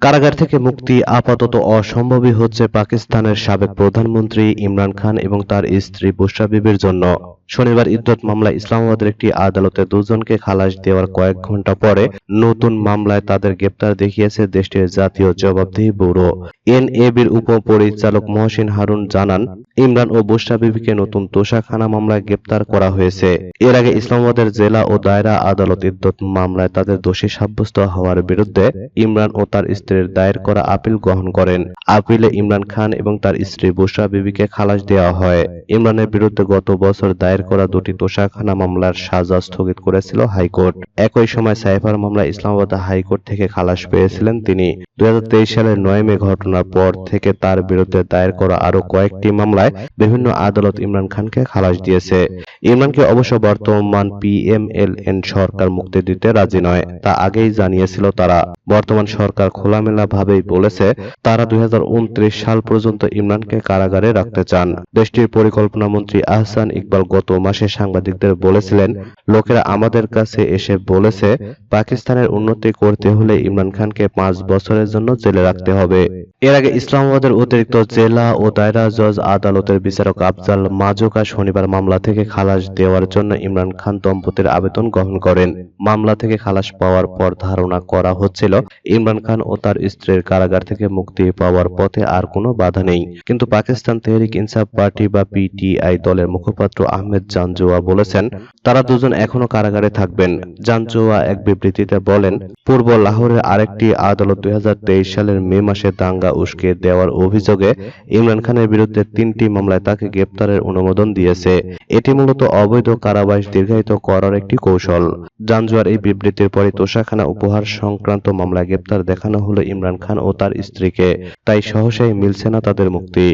কারাগার থেকে মুক্তি আপাতত অসম্ভবই হচ্ছে পাকিস্তানের সাবেক প্রধানমন্ত্রী ইমরান খান এবং তার স্ত্রী বুশরা বিবির জন্য। শনিবার ইদ্যত মামলায় ইসলামাবাদের একটি আদালতে দুজনকে খালাস দেওয়ার কয়েক ঘণ্টা পরে নতুন মামলায় তাদের গ্রেপ্তার দেখিয়েছে দেশটির জাতীয় জবাবদিহি ব্যুরো। এনএবির উপপরিচালক মহসিন হারুন জানান, ইমরান ও বুশরা বিবিকে নতুন তোষাখানা মামলায় গ্রেপ্তার করা হয়েছে। এর আগে ইসলামাবাদের জেলা ও দায়রা আদালত ইদ্যত মামলায় তাদের দোষী সাব্যস্ত হওয়ার বিরুদ্ধে ইমরান ও তার স্ত্রীর দায়ের করা আপিল গ্রহণ করেন। আপিলে ইমরান খান এবং তার স্ত্রী বুশরা বিবিকে খালাস দেওয়া হয়। ইমরানের বিরুদ্ধে গত বছর দায়ের করা দুটি তোষাখানা মামলার সাজা স্থগিত করেছিল হাইকোর্ট। একই সময় সাইফার মামলায় ইসলামাবাদ হাইকোর্ট থেকে খালাস পেয়েছিলেন তিনি। দুই হাজার তেইশ সালের নয় মে ঘটনার পর থেকে তার বিরুদ্ধে দায়ের করা আরও কয়েকটি মামলায় বিভিন্ন আদালত ইমরান খানকে খালাস দিয়েছে। ইমরানকে অবশ্য বর্তমান পিএমএলএন সরকার মুক্তি দিতে রাজি নয়, তা আগেই জানিয়েছিল তারা। বর্তমান সরকার খোলামেলা ভাবেই বলেছে, তারা দুই হাজার উনত্রিশ সাল পর্যন্ত ইমরানকে কারাগারে রাখতে চান। দেশটির পরিকল্পনা মন্ত্রী আহসান ইকবাল গত মাসে সাংবাদিকদের বলেছিলেন, লোকেরা আমাদের কাছে এসে বলেছে, পাকিস্তানের উন্নতি করতে হলে ইমরান খানকে পাঁচ বছরের জন্য জেলে রাখতে হবে। এর আগে ইসলামাবাদের অতিরিক্ত জেলা ও দায়রা জজ আদালতের বিচারক আফজাল মাজুকা শনিবার মামলা থেকে খালাস দেওয়ার জন্য ইমরান খান দম্পতির আবেদন গ্রহণ করেন। মামলা থেকে খালাস পাওয়ার পর ধারণা করা হচ্ছিল ইমরান খান ও তার স্ত্রীর কারাগার থেকে মুক্তি পাওয়ার পথে আর কোনো বাধা নেই। কিন্তু পাকিস্তান তেহরিক ইনসাফ পার্টি বা পিটিআই দলের মুখপাত্র আহমেদ জানজোয়া বলেছেন, তারা দুজন এখনও কারাগারে থাকবেন। জানজোয়া এক বিবৃতিতে বলেন, পূর্ব লাহোরের আরেকটি আদালত দুই সালের মে মাসে দাঙ্গা উস্কে দেওয়ার অভিযোগে ইমরান খানের বিরুদ্ধে তিনটি মামলায় তাকে গ্রেপ্তারের অনুমোদন দিয়েছে। এটি মূলত অবৈধ কারাবাস দীর্ঘায়িত করার একটি কৌশল। জানজুয়ার এই বিবৃতির পরে তোষাখানা উপহার সংক্রান্ত মামলায় গ্রেপ্তার দেখানো হলো ইমরান খান ও তার স্ত্রীকে। তাই সহসাই মিলছে না তাদের মুক্তি।